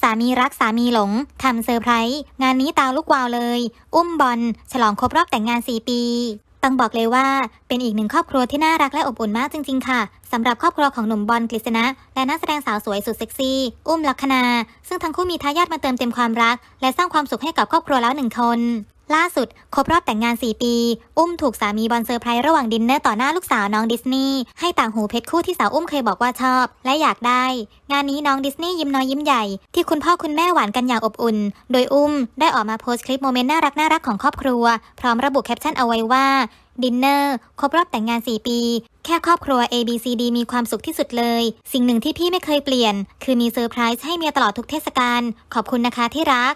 สามีรักสามีหลงทำเซอร์ไพรส์งานนี้ตาลูกวาวเลย อุ้มบอลฉลองครบรอบแต่งงาน 4 ปี ต้องบอกเลยว่าเป็นอีกหนึ่งครอบครัวที่น่ารักและอบอุ่นมากจริง ๆ ค่ะสำหรับครอบครัวของหนุ่มบอลกฤษณะ และนักแสดงสาวสวยสุดเซ็กซี่ อุ้มลักษณา ซึ่งทั้งคู่มีทายาทมาเติมเต็มความรัก และสร้างความสุขให้กับครอบครัวแล้วหนึ่งคน ล่าสุดครบรอบแต่งงาน 4 ปี อุ้มถูกสามีบอลเซอร์ไพรส์ระหว่างดินเนอร์ต่อหน้าลูกสาวน้องดิสนีย์ให้ต่างหูเพชรคู่ที่สาวอุ้มเคยบอกว่าชอบ และอยากได้ งานนี้น้องดิสนีย์ยิ้มน้อยยิ้มใหญ่ ที่คุณพ่อคุณแม่หวานกันอย่างอบอุ่น โดยอุ้มได้ออกมาโพสต์คลิปโมเมนต์น่ารักน่ารักของครอบครัว พร้อมระบุแคปชั่นเอาไว้ว่าดินเนอร์ครบรอบแต่งงาน 4 ปี แค่ครอบครัว A B C D มีความสุขที่สุดเลย สิ่งหนึ่งที่พี่ไม่เคยเปลี่ยน คือมีเซอร์ไพรส์ให้เมียตลอดทุกเทศกาลขอบคุณนะคะที่รัก